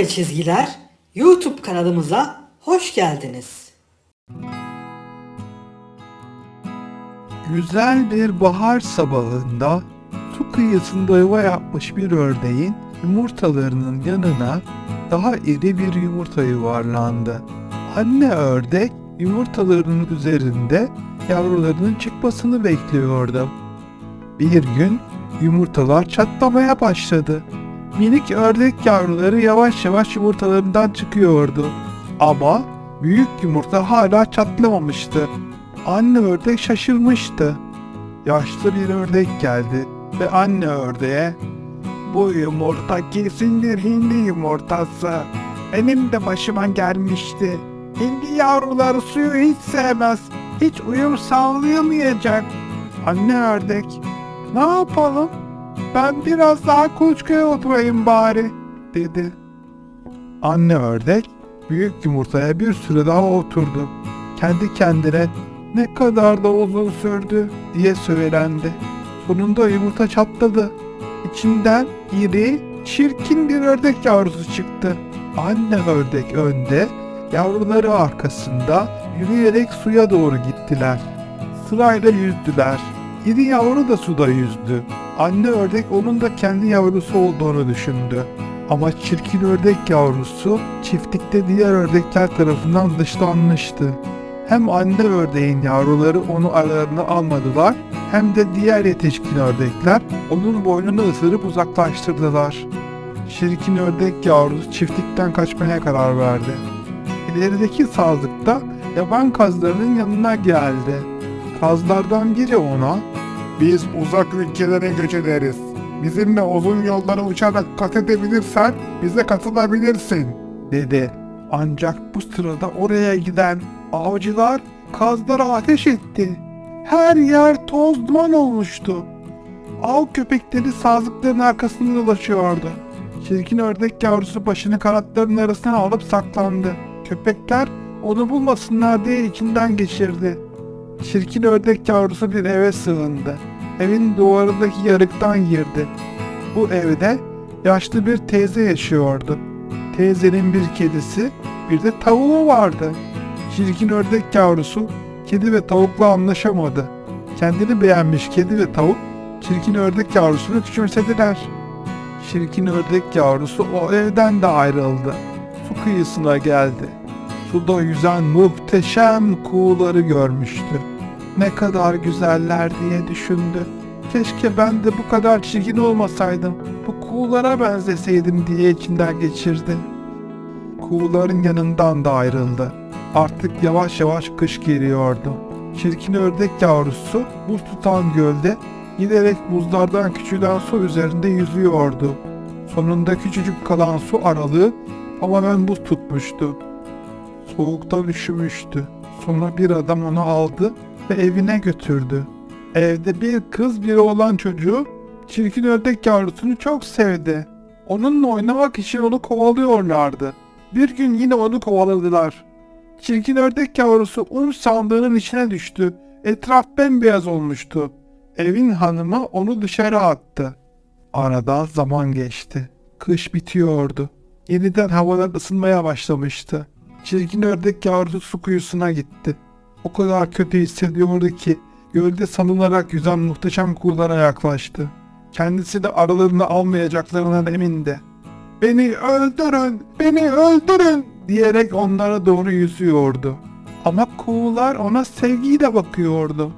ve Çizgiler YouTube kanalımıza hoş geldiniz. Güzel bir bahar sabahında su kıyısında yuva yapmış bir ördeğin yumurtalarının yanına daha iri bir yumurta yuvarlandı. Anne ördek yumurtalarının üzerinde yavrularının çıkmasını bekliyordu. Bir gün yumurtalar çatlamaya başladı. Minik ördek yavruları yavaş yavaş yumurtalarından çıkıyordu. Ama büyük yumurta hala çatlamamıştı. Anne ördek şaşırmıştı. Yaşlı bir ördek geldi ve anne ördeğe bu yumurta kesindir hindi yumurtası. Benim de başıma gelmişti. Hindi yavruları suyu hiç sevmez. Hiç uyum sağlayamayacak. Anne ördek, ne yapalım? Ben biraz daha kuluçkaya oturayım bari, dedi. Anne ördek, büyük yumurtaya bir süre daha oturdu. Kendi kendine ne kadar da uzun sürdü diye söylendi. Sonunda yumurta çatladı. İçinden iri, çirkin bir ördek yavrusu çıktı. Anne ördek önde, yavruları arkasında yürüyerek suya doğru gittiler. Sırayla yüzdüler. İri yavru da suda yüzdü. Anne ördek onun da kendi yavrusu olduğunu düşündü. Ama çirkin ördek yavrusu çiftlikte diğer ördekler tarafından dışlanmıştı. Hem anne ördeğin yavruları onu aralarına almadılar hem de diğer yetişkin ördekler onun boynunu ısırıp uzaklaştırdılar. Çirkin ördek yavrusu çiftlikten kaçmaya karar verdi. İlerideki sazlıkta yaban kazlarının yanına geldi. Kazlardan biri ona Biz uzak ülkelere göç ederiz. Bizimle uzun yolları uçarak kat edebilirsen bize katılabilirsin. dedi. Ancak bu sırada oraya giden avcılar kazlara ateş etti. Her yer toz duman olmuştu. Av köpekleri sazlıkların arkasında dolaşıyordu. Çirkin ördek yavrusu başını kanatlarının arasına alıp saklandı. Köpekler onu bulmasınlar diye içinden geçirdi. Çirkin ördek yavrusu bir eve sığındı. Evin duvarındaki yarıktan girdi. Bu evde yaşlı bir teyze yaşıyordu. Teyzenin bir kedisi, bir de tavuğu vardı. Çirkin ördek yavrusu kedi ve tavukla anlaşamadı. Kendini beğenmiş kedi ve tavuk çirkin ördek yavrusunu küçümsediler. Çirkin ördek yavrusu o evden de ayrıldı. Su kıyısına geldi. Suda yüzen muhteşem kuğuları görmüştü. Ne kadar güzeller diye düşündü. Keşke ben de bu kadar çirkin olmasaydım, bu kuğulara benzeseydim diye içinden geçirdi. Kuğuların yanından da ayrıldı. Artık yavaş yavaş kış geliyordu. Çirkin ördek yavrusu buz tutan gölde giderek buzlardan küçülen su üzerinde yüzüyordu. Sonunda küçücük kalan su aralığı tamamen buz tutmuştu. Soğuktan üşümüştü. Sonra bir adam onu aldı ve evine götürdü. Evde bir kız bir oğlan çocuğu çirkin ördek yavrusunu çok sevdi. Onunla oynamak için onu kovalıyorlardı. Bir gün yine onu kovaladılar. Çirkin ördek yavrusu un sandığının içine düştü. Etraf bembeyaz olmuştu. Evin hanımı onu dışarı attı. Arada zaman geçti. Kış bitiyordu. Yeniden havalar ısınmaya başlamıştı. Çirkin ördek yavrusu su kuyusuna gitti. O kadar kötü hissediyordu ki gölde sanılarak yüzen muhteşem kuğulara yaklaştı. Kendisi de aralarını almayacaklarından emindi. Beni öldürün, beni öldürün diyerek onlara doğru yüzüyordu. Ama kuğular ona sevgiyle bakıyordu.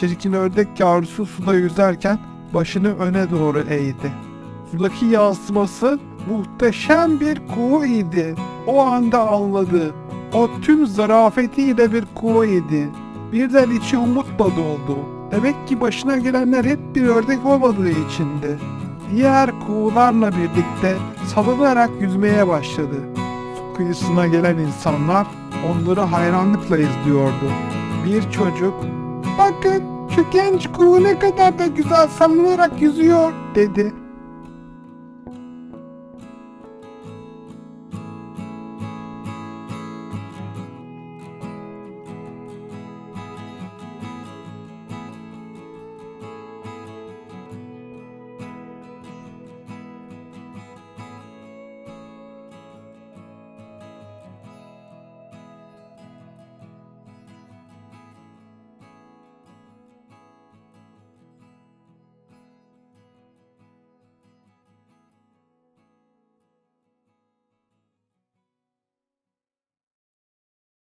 Çirkin ördek yavrusu suda yüzerken başını öne doğru eğdi. Sudaki yansıması muhteşem bir kuğu idi. O anda anladı. O tüm zarafetiyle bir kuğu. Birden içi umutla doldu. Demek ki başına gelenler hep bir ördek olmadığı içindi. Diğer kuğularla birlikte salınarak yüzmeye başladı. Su kıyısına gelen insanlar onları hayranlıkla izliyordu. Bir çocuk, bakın şu genç kuğu ne kadar da güzel salınarak yüzüyor dedi.